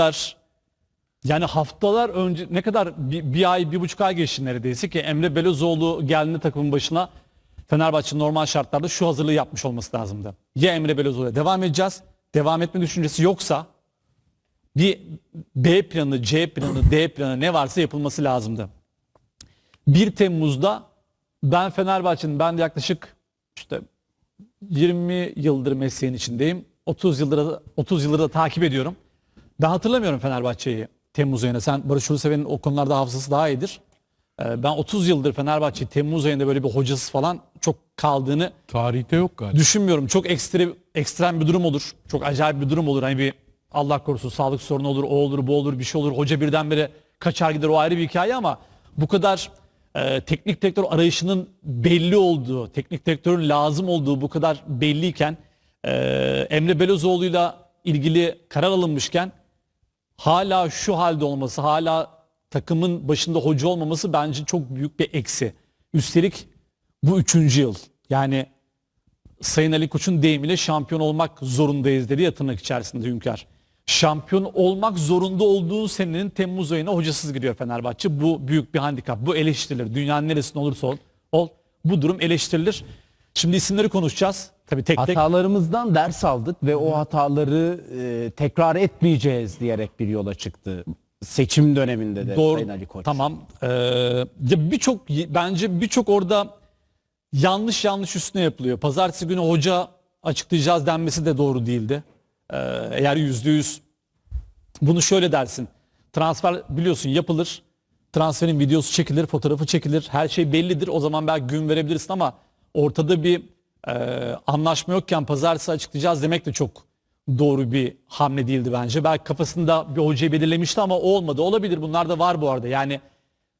kadar yani haftalar önce ne kadar bir, bir ay bir buçuk ay geçti neredeyse ki Emre Belözoğlu geldiğinde takımın başına Fenerbahçe normal şartlarda şu hazırlığı yapmış olması lazımdı. Ya Emre Belözoğlu'ya devam edeceğiz. Devam etme düşüncesi yoksa bir B planı, C planı, D planı ne varsa yapılması lazımdı. 1 Temmuz'da ben Fenerbahçe'nin ben de yaklaşık işte 20 yıldır mesleğin içindeyim. 30 yıldır da- 30 yıldır da takip ediyorum. Ben hatırlamıyorum Fenerbahçe'yi Temmuz ayında. Sen Barış Uluseven'in o konularda hafızası daha iyidir. Ee, Ben 30 yıldır Fenerbahçe Temmuz ayında böyle bir hocası falan çok kaldığını Tarihte yok galiba. düşünmüyorum. Çok ekstra ekstrem bir durum olur. Çok acayip bir durum olur. Hani bir Allah korusun sağlık sorunu olur, o olur, bu olur, bir şey olur. Hoca birdenbire kaçar gider o ayrı bir hikaye ama bu kadar e, teknik direktör arayışının belli olduğu, teknik direktörün lazım olduğu bu kadar belliyken e, Emre Belözoğlu'yla ilgili karar alınmışken hala şu halde olması, hala takımın başında hoca olmaması bence çok büyük bir eksi. Üstelik bu üçüncü yıl. Yani Sayın Ali Koç'un deyimiyle şampiyon olmak zorundayız dedi ya tırnak içerisinde Hünkar. Şampiyon olmak zorunda olduğu senenin Temmuz ayına hocasız giriyor Fenerbahçe. Bu büyük bir handikap. Bu eleştirilir. Dünyanın neresinde olursa ol, ol bu durum eleştirilir. Şimdi isimleri konuşacağız. Tabii tek. Hatalarımızdan ders aldık ve o hataları e, tekrar etmeyeceğiz diyerek bir yola çıktı. Seçim döneminde de Doğru. Sayın Ali Koç. Tamam. Ee, ya birçok bence birçok orada yanlış yanlış üstüne yapılıyor. Pazartesi günü hoca açıklayacağız denmesi de doğru değildi. Ee, eğer yüzde yüz bunu şöyle dersin. Transfer biliyorsun yapılır. Transferin videosu çekilir, fotoğrafı çekilir. Her şey bellidir. O zaman belki gün verebilirsin ama ortada bir e, anlaşma yokken pazartesi açıklayacağız demek de çok doğru bir hamle değildi bence. Belki kafasında bir hocayı belirlemişti ama o olmadı. Olabilir bunlar da var bu arada. Yani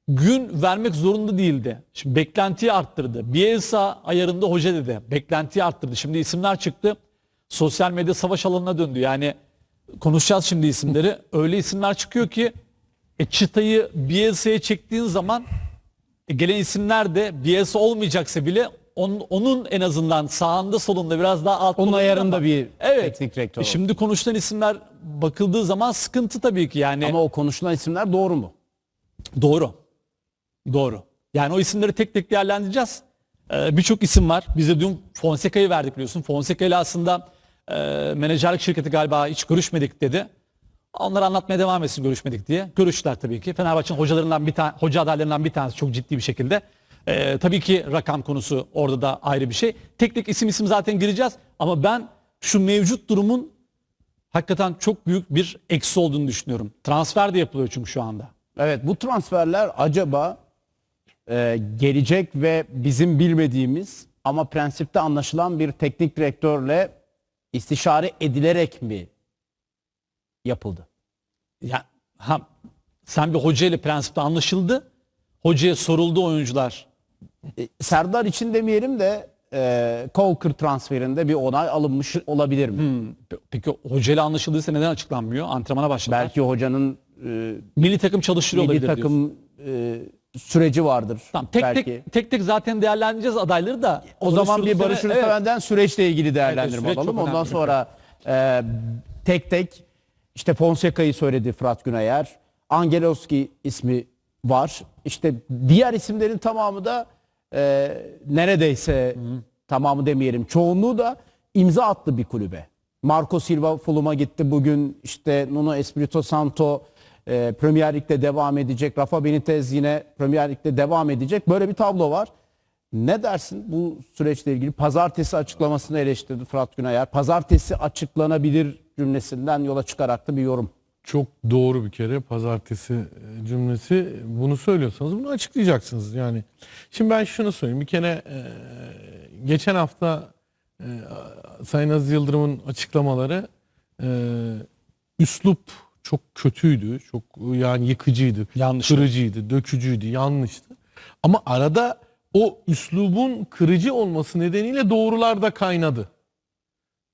gün vermek zorunda değildi. Şimdi beklentiyi arttırdı. Bielsa ayarında hoca dedi. Beklentiyi arttırdı. Şimdi isimler çıktı. Sosyal medya savaş alanına döndü. Yani konuşacağız şimdi isimleri. Öyle isimler çıkıyor ki e, çıtayı Bielsa'ya çektiğin zaman e, gelen isimler de Bielsa olmayacaksa bile onun, onun en azından sağında solunda biraz daha alt Onun ayarında bir evet. teknik direktör E, oldu. Şimdi konuşulan isimler bakıldığı zaman sıkıntı tabii ki yani. Ama o konuşulan isimler doğru mu? Doğru. Doğru. Yani o isimleri tek tek değerlendireceğiz. Ee, Birçok isim var. Biz de dün Fonseca'yı verdik biliyorsun. Fonseca ile aslında e, menajerlik şirketi galiba hiç görüşmedik dedi. Onları anlatmaya devam etsin görüşmedik diye. Görüştüler tabii ki. Fenerbahçe'nin hocalarından bir tane, hoca adaylarından bir tanesi çok ciddi bir şekilde. Ee, tabii ki rakam konusu orada da ayrı bir şey. Tek tek isim isim zaten gireceğiz. Ama ben şu mevcut durumun hakikaten çok büyük bir eksi olduğunu düşünüyorum. Transfer de yapılıyor çünkü şu anda. Evet bu transferler acaba e, gelecek ve bizim bilmediğimiz ama prensipte anlaşılan bir teknik direktörle istişare edilerek mi yapıldı? Ya ha, sen bir hoca ile prensipte anlaşıldı. Hocaya soruldu oyuncular. E, Serdar için demeyelim de e, Colker transferinde bir onay alınmış olabilir mi? Peki hoca ile anlaşıldıysa neden açıklanmıyor? Antrenmana başladılar. Belki hocanın e, milli takım çalıştırıyor milli olabilir takım e, süreci vardır. Tamam, tek belki. tek tek tek zaten değerlendireceğiz adayları da. O zaman bir Barış Evet. Ülseven'den süreçle ilgili değerlendirme çok alalım. Ondan sonra e, tek tek işte Fonseca'yı söyledi Fırat Günayer. Angeloski ismi var. İşte diğer isimlerin tamamı da e, neredeyse tamamı demeyelim çoğunluğu da imza attı bir kulübe. Marco Silva Fulham'a gitti bugün. işte Nuno Espirito Santo e, Premier Lig'de devam edecek. Rafa Benitez yine Premier Lig'de devam edecek. Böyle bir tablo var. Ne dersin bu süreçle ilgili? Pazartesi açıklamasını eleştirdi Fırat Günayer. Pazartesi açıklanabilir cümlesinden yola çıkarak da bir yorum. Çok doğru bir kere pazartesi e, cümlesi. Bunu söylüyorsanız bunu açıklayacaksınız yani. Şimdi ben şunu söyleyeyim. Bir kere e, geçen hafta e, Sayın Aziz Yıldırım'ın açıklamaları e, üslup çok kötüydü. Çok yani yıkıcıydı. Yanlış. Kırıcıydı, dökücüydü, yanlıştı. Ama arada o üslubun kırıcı olması nedeniyle doğrular da kaynadı.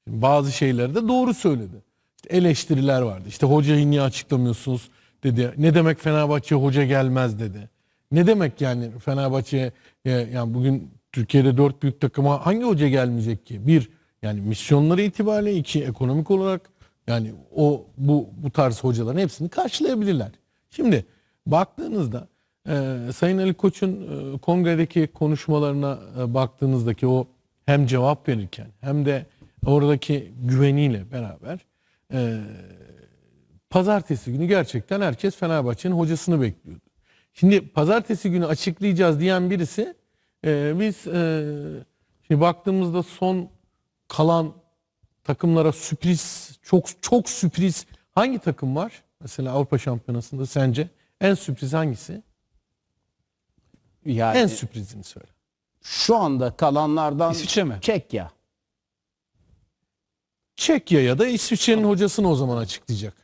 Bazı şeyleri de doğru söyledi. Eleştiriler vardı. İşte hocayı niye açıklamıyorsunuz dedi. Ne demek Fenerbahçe hoca gelmez dedi. Ne demek yani Fenerbahçe yani bugün Türkiye'de dört büyük takıma hangi hoca gelmeyecek ki? Bir yani misyonları itibariyle iki ekonomik olarak Yani o bu bu tarz hocaların hepsini karşılayabilirler. Şimdi baktığınızda e, Sayın Ali Koç'un e, kongredeki konuşmalarına e, baktığınızdaki o hem cevap verirken hem de oradaki güveniyle beraber e, pazartesi günü gerçekten herkes Fenerbahçe'nin hocasını bekliyordu. Şimdi pazartesi günü açıklayacağız diyen birisi e, biz e, şimdi baktığımızda son kalan takımlara sürpriz çok çok sürpriz hangi takım var? Mesela Avrupa Şampiyonası'nda sence en sürpriz hangisi? Yani En sürprizini söyle. şu anda kalanlardan İsviçre mi? Çekya. Çekya ya da İsviçre'nin hocasını o zaman açıklayacak.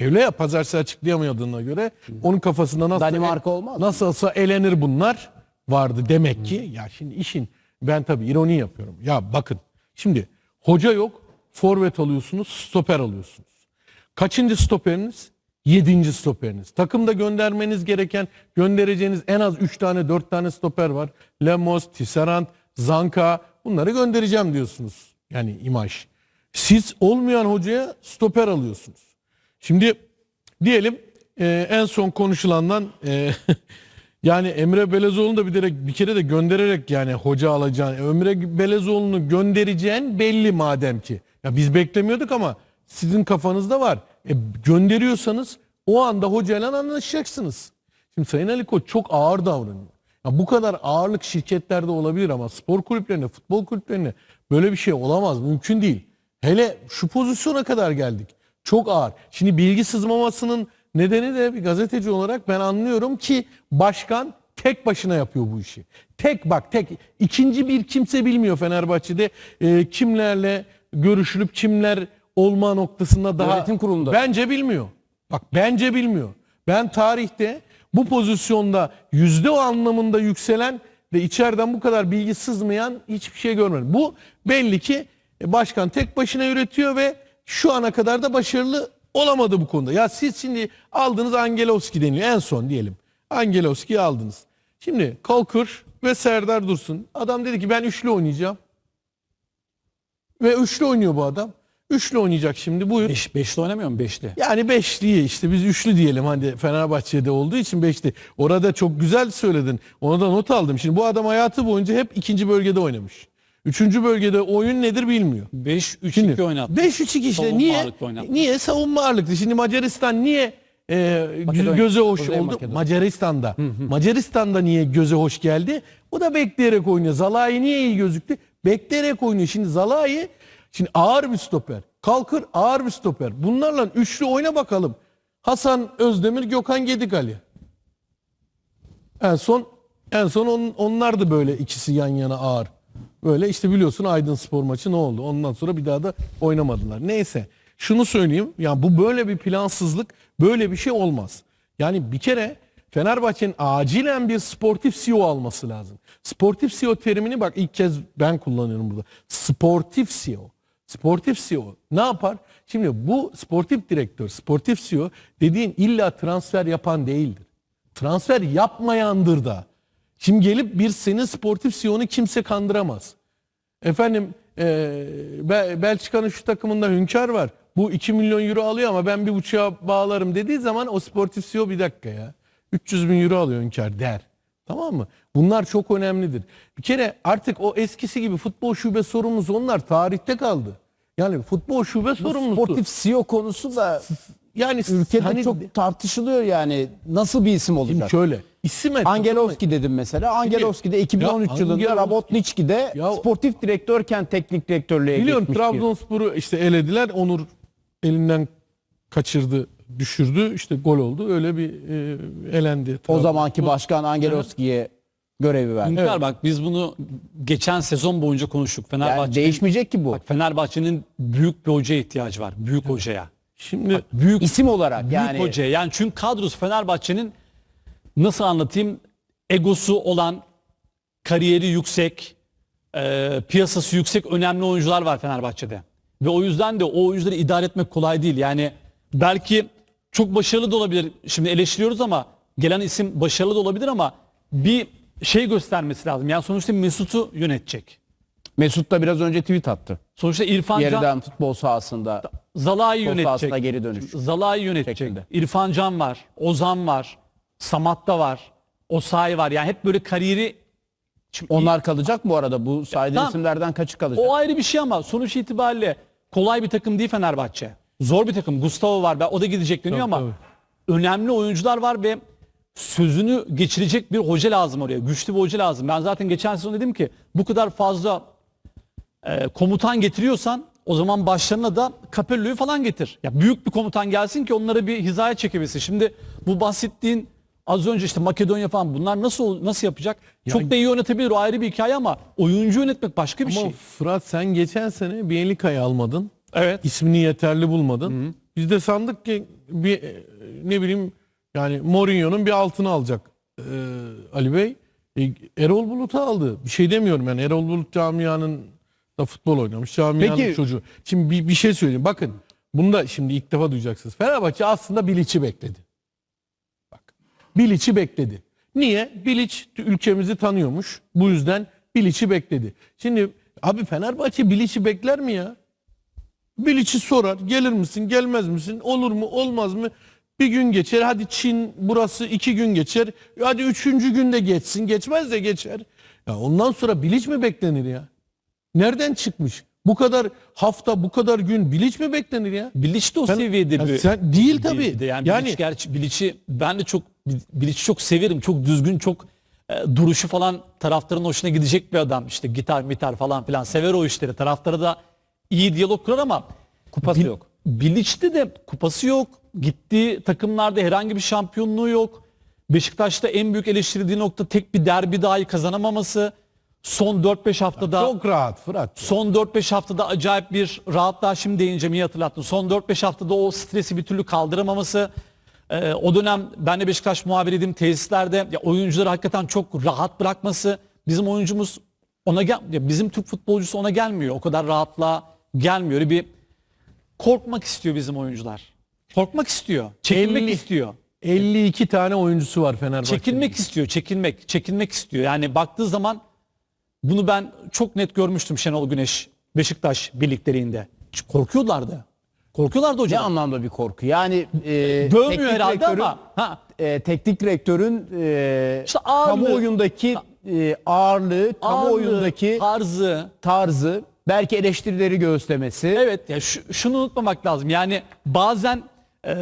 Öyle ya pazartesi açıklayamadığına göre onun kafasında nasıl Danimarka olmaz mı? Nasılsa elenir bunlar vardı demek ki. Ya şimdi işin ben tabii ironi yapıyorum. Ya bakın şimdi hoca yok forvet alıyorsunuz stoper alıyorsunuz. Kaçıncı stoperiniz? Yedinci stoperiniz. Takımda göndermeniz gereken göndereceğiniz en az 3 tane 4 tane stoper var. Lemos, Tisserand, Zanka bunları göndereceğim diyorsunuz. Yani imaj. Siz olmayan hocaya stoper alıyorsunuz. Şimdi diyelim e, en son konuşulandan e, yani Emre Belezoğlu'nu da bir, de, bir kere de göndererek yani hoca alacağın Emre Belezoğlu'nu göndereceğin belli madem ki. Ya biz beklemiyorduk ama sizin kafanızda var. E, gönderiyorsanız o anda hocayla anlaşacaksınız. Şimdi Sayın Ali Koç çok ağır davranıyor. Ya bu kadar ağırlık şirketlerde olabilir ama spor kulüplerinde, futbol kulüplerinde böyle bir şey olamaz. Mümkün değil. Hele şu pozisyona kadar geldik. Çok ağır. Şimdi bilgi sızmamasının nedeni de bir gazeteci olarak ben anlıyorum ki başkan tek başına yapıyor bu işi. Tek bak tek. ikinci bir kimse bilmiyor Fenerbahçe'de e, kimlerle görüşülüp kimler olma noktasında daha Yönetim kurulunda. bence bilmiyor. Bak bence bilmiyor. Ben tarihte bu pozisyonda yüzde o anlamında yükselen ve içeriden bu kadar bilgi sızmayan hiçbir şey görmedim. Bu belli ki e, başkan tek başına üretiyor ve şu ana kadar da başarılı olamadı bu konuda. Ya siz şimdi aldınız Angelovski deniliyor en son diyelim. Angelovski'yi aldınız. Şimdi Kalkır ve Serdar Dursun. Adam dedi ki ben üçlü oynayacağım. Ve üçlü oynuyor bu adam. Üçlü oynayacak şimdi buyur. Beş, beşli oynamıyor mu beşli? Yani beşliye işte biz üçlü diyelim hani Fenerbahçe'de olduğu için beşli. Orada çok güzel söyledin. Ona da not aldım. Şimdi bu adam hayatı boyunca hep ikinci bölgede oynamış. Üçüncü bölgede oyun nedir bilmiyor. 5-3-2 oynattı. 5-3-2 işte Savunma niye? ağırlıklı oynattı. Niye savunma ağırlıklı? Şimdi Macaristan niye e, Makedonya. göze hoş Kuzey oldu? Makedonya. Macaristan'da. Macaristan'da niye göze hoş geldi? O da bekleyerek oynuyor. Zalai niye iyi gözüktü? Bekleyerek oynuyor. Şimdi Zalai şimdi ağır bir stoper. Kalkır ağır bir stoper. Bunlarla üçlü oyna bakalım. Hasan Özdemir, Gökhan Gedikali. En son en son on, onlar da böyle ikisi yan yana ağır. Böyle işte biliyorsun Aydın Spor maçı ne oldu? Ondan sonra bir daha da oynamadılar. Neyse şunu söyleyeyim. Ya bu böyle bir plansızlık, böyle bir şey olmaz. Yani bir kere Fenerbahçe'nin acilen bir sportif CEO alması lazım. Sportif CEO terimini bak ilk kez ben kullanıyorum burada. Sportif CEO. Sportif CEO ne yapar? Şimdi bu sportif direktör, sportif CEO dediğin illa transfer yapan değildir. Transfer yapmayandır da. Şimdi gelip bir senin sportif CEO'nu kimse kandıramaz. Efendim e, Be- Belçika'nın şu takımında Hünkar var. Bu 2 milyon euro alıyor ama ben bir buçuğa bağlarım dediği zaman o sportif CEO bir dakika ya. 300 bin euro alıyor Hünkar der. Tamam mı? Bunlar çok önemlidir. Bir kere artık o eskisi gibi futbol şube sorumlusu onlar tarihte kaldı. Yani futbol şube sorumlusu. Sportif CEO konusu da yani ülkede hani çok tartışılıyor yani. Nasıl bir isim Şimdi olacak? şöyle isim et. Angelovski dedim mesela. Angelovski de 2013 Ya yılında Angelovski- Rabotniçki'de Ya- sportif direktörken teknik direktörlüğe Biliyorum geçmiş bir- Trabzonspor'u işte elediler. Onur elinden kaçırdı, düşürdü. İşte gol oldu. Öyle bir e, elendi. O zamanki başkan Angelovski'ye görevi verdi. Hünkar bak biz bunu geçen sezon boyunca konuştuk. Yani Fenerbahçe'nin değişmeyecek ki bu. bak Fenerbahçe'nin büyük bir hocaya ihtiyacı var. Büyük hocaya. Şimdi Büyük İsim olarak büyük yani hocaya. Yani çünkü kadrosu Fenerbahçe'nin nasıl anlatayım egosu olan, kariyeri yüksek, e, piyasası yüksek önemli oyuncular var Fenerbahçe'de. Ve o yüzden de o oyuncuları idare etmek kolay değil. Yani belki çok başarılı da olabilir. Şimdi eleştiriyoruz ama gelen isim başarılı da olabilir ama bir şey göstermesi lazım. Yani sonuçta Mesut'u yönetecek. Mesut da biraz önce tweet attı. Sonuçta İrfan Can Yeniden futbol sahasında Zalai futbol sahasına yönetecek. geri dönüş. Zalai yönetecek. Şeklinde. İrfan Can var. Ozan var. Samatta var. Osayi var. Yani hep böyle kariyeri Şimdi Onlar kalacak mı bu arada? Bu saydığın Tamam. isimlerden kaçı kalacak? O ayrı bir şey ama sonuç itibariyle kolay bir takım değil Fenerbahçe. Zor bir takım. Gustavo var. O da gidecek deniyor Tabii, ama önemli oyuncular var ve sözünü geçirecek bir hoca lazım oraya. Güçlü bir hoca lazım. Ben zaten geçen sezon dedim ki bu kadar fazla e, komutan getiriyorsan o zaman başlarına da Capello'yu falan getir. Ya büyük bir komutan gelsin ki onları bir hizaya çekebilsin. Şimdi bu bahsettiğin az önce işte Makedonya falan bunlar nasıl nasıl yapacak? Çok da iyi yönetebilir o ayrı bir hikaye ama oyuncu yönetmek başka bir Ama şey. Fırat sen geçen sene Bielika'yı almadın. Evet. İsmini yeterli bulmadın. Biz de sandık ki bir e, ne bileyim yani Mourinho'nun bir altını alacak e, Ali Bey. E, Erol Bulut'u aldı. Bir şey demiyorum yani Erol Bulut camianın da futbol oynamış. Camianın Peki- çocuğu. Şimdi bir, bir şey söyleyeyim. Bakın bunu da şimdi ilk defa duyacaksınız. Fenerbahçe aslında Bilic'i bekledi. Bak. Bilic'i bekledi. Niye? Bilic ülkemizi tanıyormuş. Bu yüzden Bilic'i bekledi. Şimdi abi Fenerbahçe Bilic'i bekler mi ya? Bilic'i sorar. Gelir misin? Gelmez misin? Olur mu? Olmaz mı? Bir gün geçer. Hadi Çin burası iki gün geçer. Hadi üçüncü günde geçsin. Geçmez de geçer. Ya ondan sonra Bilic mi beklenir ya? Nereden çıkmış? Bu kadar hafta, bu kadar gün Bilic mi beklenir ya? Bilic de o Sen- seviyede Ya bir. sen- değil tabii. de Yani, Yani- Bilic gerçi Bilic'i ben de çok Bilic'i çok severim. Çok düzgün, çok e, duruşu falan taraftarın hoşuna gidecek bir adam. İşte gitar, mitar falan filan sever o işleri. Taraftarı da iyi diyalog kurar ama Kupası Bil- yok. Bilic'te de kupası yok. Gittiği takımlarda herhangi bir şampiyonluğu yok. Beşiktaş'ta en büyük eleştirildiği nokta tek bir derbi dahi kazanamaması. Son 4-5 haftada Çok rahat Fırat. Son 4-5 haftada acayip bir rahatlığa şimdi deyince mi hatırlattın. Son 4-5 haftada o stresi bir türlü kaldıramaması. Ee, o dönem ben de Beşiktaş muhabiriydim tesislerde. Ya oyuncuları hakikaten çok rahat bırakması. Bizim oyuncumuz ona gel ya bizim Türk futbolcusu ona gelmiyor. O kadar rahatlığa gelmiyor. Öyle bir korkmak istiyor bizim oyuncular. Korkmak istiyor. Çekilmek 50 istiyor. 52 tane oyuncusu var Fenerbahçe'nin. Çekilmek istiyor, çekilmek, çekilmek istiyor. Yani baktığı zaman bunu ben çok net görmüştüm Şenol Güneş Beşiktaş birliklerinde. Korkuyorlardı. Korkuyorlardı Ne hocam. anlamda bir korku? Yani e, Dövmüyor teknik herhalde direktörün- ama ha, e, teknik direktörün e, İşte ağırlığı- kamuoyundaki e, ağırlığı, kamuoyundaki tarzı. tarzı, belki eleştirileri göğüslemesi. Evet ya şu- şunu unutmamak lazım. Yani bazen e,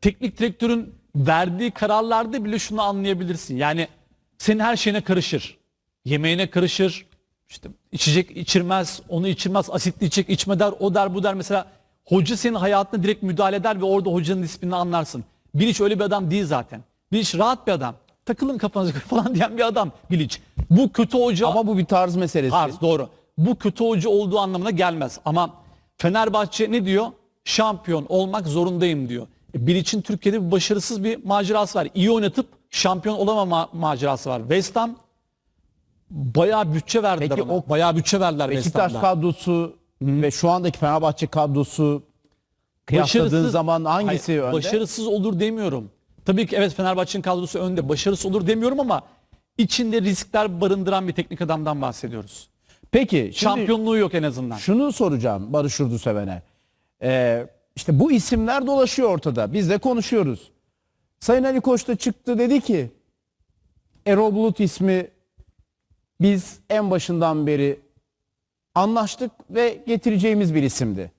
teknik direktörün verdiği kararlarda bile şunu anlayabilirsin. Yani senin her şeyine karışır. Yemeğine karışır. İşte içecek içirmez, onu içirmez, asitli içecek içme der, o der bu der. Mesela hoca senin hayatına direkt müdahale eder ve orada hocanın ismini anlarsın. Bilic öyle bir adam değil zaten. Bilic rahat bir adam. Takılın kafanıza falan diyen bir adam Bilic. Bu kötü hoca Ama bu bir tarz meselesi. Tarz doğru. Bu kötü hoca olduğu anlamına gelmez. Ama Fenerbahçe ne diyor? Şampiyon olmak zorundayım diyor. E, Bilic'in Türkiye'de bir başarısız bir macerası var. İyi oynatıp şampiyon olamama macerası var. West Ham bayağı bütçe verdiler Peki ona. o bayağı bütçe verdiler Beşiktaş Ham'da. kadrosu ve şu andaki Fenerbahçe kadrosu kıyasladığın zaman hangisi Hayır, önde? Başarısız olur demiyorum. Tabii ki evet Fenerbahçe'nin kadrosu önde. Başarısız olur demiyorum ama içinde riskler barındıran bir teknik adamdan bahsediyoruz. Peki şimdi Şampiyonluğu yok en azından. şunu soracağım Barış Urduseven'e. Ee, işte bu isimler dolaşıyor ortada. Biz de konuşuyoruz. Sayın Ali Koç da çıktı dedi ki Erol Bulut ismi biz en başından beri anlaştık ve getireceğimiz bir isimdi.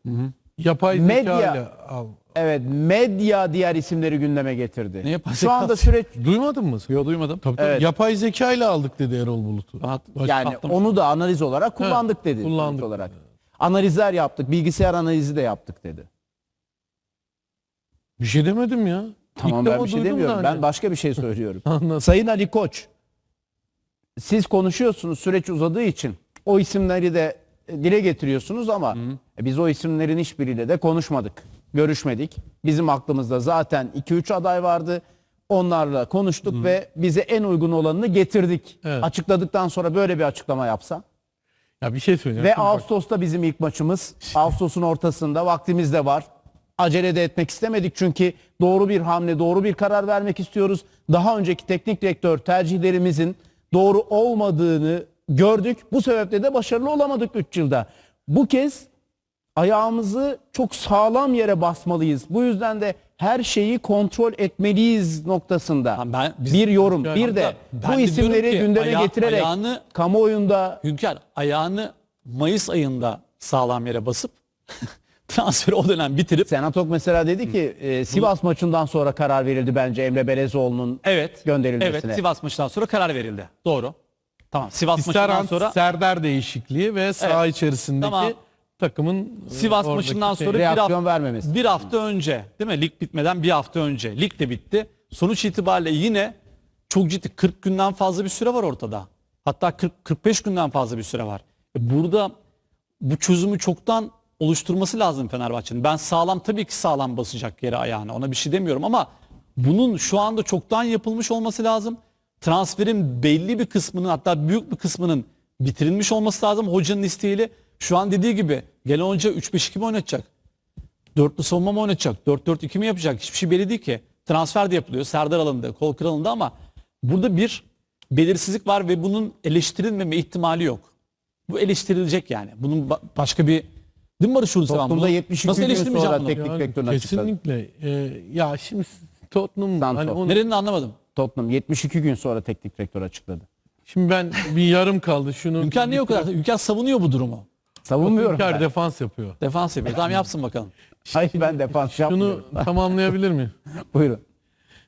Yapay Medya- zeka ile al. Evet medya diğer isimleri gündeme getirdi. Ne yapay Şu anda zekası? süreç Duymadın mı? Yok duymadım. Tabii, tabii. Evet. Yapay zeka ile aldık dedi Erol Bulut'u. Rahat- Baş- yani Attım. onu da analiz olarak kullandık dedi. kullandık olarak. Analizler yaptık, bilgisayar analizi de yaptık dedi. Bir şey demedim ya. Tamam İlk ben defa bir şey duydum demiyorum. Ben başka bir şey söylüyorum. Anladım. Sayın Ali Koç, siz konuşuyorsunuz süreç uzadığı için. O isimleri de e, dile getiriyorsunuz ama e, biz o isimlerin hiçbiriyle de konuşmadık. Görüşmedik. Bizim aklımızda zaten 2-3 aday vardı. Onlarla konuştuk ve bize en uygun olanını getirdik. Evet. Açıkladıktan sonra böyle bir açıklama yapsa. Ya bir şey söyleyeceğim. Ve Şimdi bak, Ağustos'ta bizim ilk maçımız. Ağustos'un ortasında vaktimiz de var. Acele de etmek istemedik çünkü doğru bir hamle, doğru bir karar vermek istiyoruz. Daha önceki teknik direktör tercihlerimizin doğru olmadığını gördük. Bu sebeple de başarılı olamadık 3 yılda. Bu kez ayağımızı çok sağlam yere basmalıyız. Bu yüzden de her şeyi kontrol etmeliyiz noktasında. Tamam, ben- biz- bir yorum. Bir de bu de isimleri ki gündeme aya- getirerek ayağını- kamuoyunda Hünkar ayağını Mayıs ayında sağlam yere basıp transferi o dönem bitirip Senatok mesela dedi ki e, Sivas maçından sonra karar verildi bence Emre Belezoğlu'nun evet gönderilmesine. Evet Sivas maçından sonra karar verildi. Doğru. Tamam Sivas maçından Tisserand, sonra Serdar değişikliği ve saha Evet. içerisindeki Tamam. takımın Sivas e, oradaki maçından şey- sonra bir reaksiyon hafta, vermemesi. bir hafta önce değil mi? Lig bitmeden bir hafta önce. Lig de bitti. Sonuç itibariyle yine çok ciddi 40 günden fazla bir süre var ortada. Hatta 40 45 günden fazla bir süre var. E Burada bu çözümü çoktan oluşturması lazım Fenerbahçe'nin. Ben sağlam tabii ki sağlam basacak yere ayağını. Ona bir şey demiyorum ama bunun şu anda çoktan yapılmış olması lazım. Transferin belli bir kısmının hatta büyük bir kısmının bitirilmiş olması lazım hocanın isteğiyle. Şu an dediği gibi gelen hoca 3-5-2 mi oynatacak? Dörtlü savunma mı oynatacak? 4-4-2 mi yapacak? Hiçbir şey belli değil ki. Transfer de yapılıyor. Serdar alındı, kol kırıldı ama burada bir belirsizlik var ve bunun eleştirilmeme ihtimali yok. Bu eleştirilecek yani. Bunun ba- başka bir değil mi Barış Uluseven? Toplumda Bunu 72 Nasıl gün eleştirmeyeceğim sonra bunu? teknik Yani direktörün açıkladı. kesinlikle. E, ya şimdi Tottenham Santos. hani onu, Nerenin anlamadım. Tottenham 72 gün sonra teknik direktör açıkladı. şimdi ben bir yarım kaldı şunu. Hünkar niye o kadar? Hünkar savunuyor bu durumu. Savunmuyorum ben. defans yapıyor. Defans yapıyor. Tamam yapsın bakalım. Hayır ben defans Şunu yapmıyorum. tamamlayabilir miyim? Buyurun.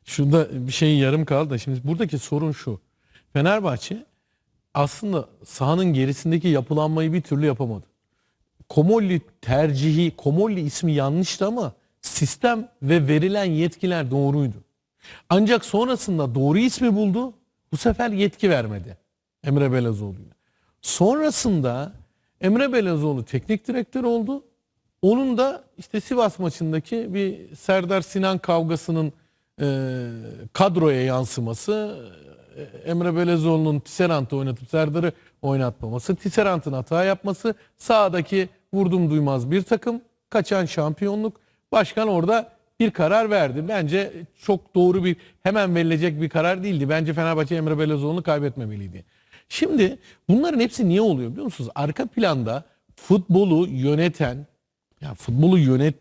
Şurada bir şeyin yarım kaldı da şimdi buradaki sorun şu. Fenerbahçe aslında sahanın gerisindeki yapılanmayı bir türlü yapamadı. Komolli tercihi, Komolli ismi yanlıştı ama sistem ve verilen yetkiler doğruydu. Ancak sonrasında doğru ismi buldu. Bu sefer yetki vermedi Emre Belezoğlu'ya. Sonrasında Emre Belezoğlu teknik direktör oldu. Onun da işte Sivas maçındaki bir Serdar Sinan kavgasının e, kadroya yansıması, Emre Belezoğlu'nun Tisserant'ı oynatıp Serdar'ı oynatmaması, Tisserant'ın hata yapması, sahadaki vurdum duymaz bir takım, kaçan şampiyonluk. Başkan orada bir karar verdi. Bence çok doğru bir, hemen verilecek bir karar değildi. Bence Fenerbahçe Emre Belezoğlu'nu kaybetmemeliydi. Şimdi bunların hepsi niye oluyor biliyor musunuz? Arka planda futbolu yöneten, ya futbolu yönet